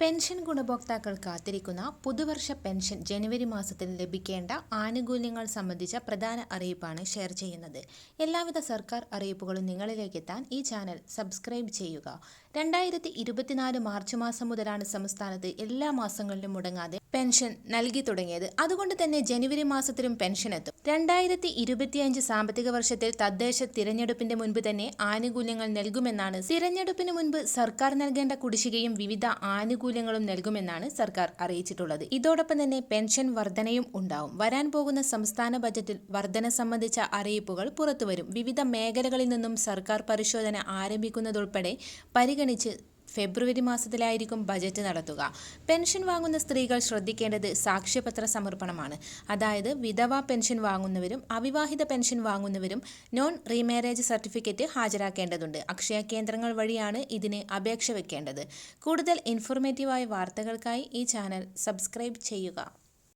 Pension ഗുണഭോക്താക്കൾ കാത്തിരിക്കുന്ന പുതുവർഷ pension ജനുവരി മാസത്തിൽ ലഭിക്കേണ്ട ആനുകൂല്യങ്ങൾ സംബന്ധിച്ച പ്രധാന അറിയിപ്പാണ് ഷെയർ ചെയ്യുന്നത്. എല്ലാവിധ സർക്കാർ അറിയിപ്പുകളും നിങ്ങളിലേക്ക് എത്താൻ ഈ ചാനൽ സബ്സ്ക്രൈബ് ചെയ്യുക. രണ്ടായിരത്തി ഇരുപത്തിനാല് മാർച്ച് മാസം മുതലാണ് സംസ്ഥാനത്ത് എല്ലാ മാസങ്ങളിലും മുടങ്ങാതെ പെൻഷൻ നൽകി തുടങ്ങിയത്. അതുകൊണ്ട് തന്നെ ജനുവരി മാസത്തിലും പെൻഷൻ എത്തും. രണ്ടായിരത്തി ഇരുപത്തിയഞ്ച് സാമ്പത്തിക വർഷത്തിൽ തദ്ദേശ തിരഞ്ഞെടുപ്പിന്റെ മുൻപ് തന്നെ ആനുകൂല്യങ്ങൾ നൽകുമെന്നാണ് തിരഞ്ഞെടുപ്പിന് മുൻപ് സർക്കാർ നൽകേണ്ട കുടിശ്ശികയും വിവിധ ആനുകൂല്യങ്ങളും നൽകുമെന്നാണ് സർക്കാർ അറിയിച്ചിട്ടുള്ളത്. ഇതോടൊപ്പം തന്നെ പെൻഷൻ വർധനയും ഉണ്ടാവും. വരാൻ പോകുന്ന സംസ്ഥാന ബജറ്റിൽ വർധന സംബന്ധിച്ച അറിയിപ്പുകൾ പുറത്തുവരും. വിവിധ മേഖലകളിൽ നിന്നും സർക്കാർ പരിശോധന ആരംഭിക്കുന്നതുൾപ്പെടെ പരിഗണിച്ച് ഫെബ്രുവരി മാസത്തിലായിരിക്കും ബജറ്റ് നടത്തുക. പെൻഷൻ വാങ്ങുന്ന സ്ത്രീകൾ ശ്രദ്ധിക്കേണ്ടത് സാക്ഷ്യപത്ര സമർപ്പണമാണ്. അതായത് വിധവ പെൻഷൻ വാങ്ങുന്നവരും അവിവാഹിത പെൻഷൻ വാങ്ങുന്നവരും നോൺ റീമാരേജ് സർട്ടിഫിക്കറ്റ് ഹാജരാക്കേണ്ടതുണ്ട്. അക്ഷയ കേന്ദ്രങ്ങൾ വഴിയാണ് ഇതിന് അപേക്ഷ വെക്കേണ്ടത്. കൂടുതൽ ഇൻഫോർമേറ്റീവായ വാർത്തകൾക്കായി ഈ ചാനൽ സബ്സ്ക്രൈബ് ചെയ്യുക.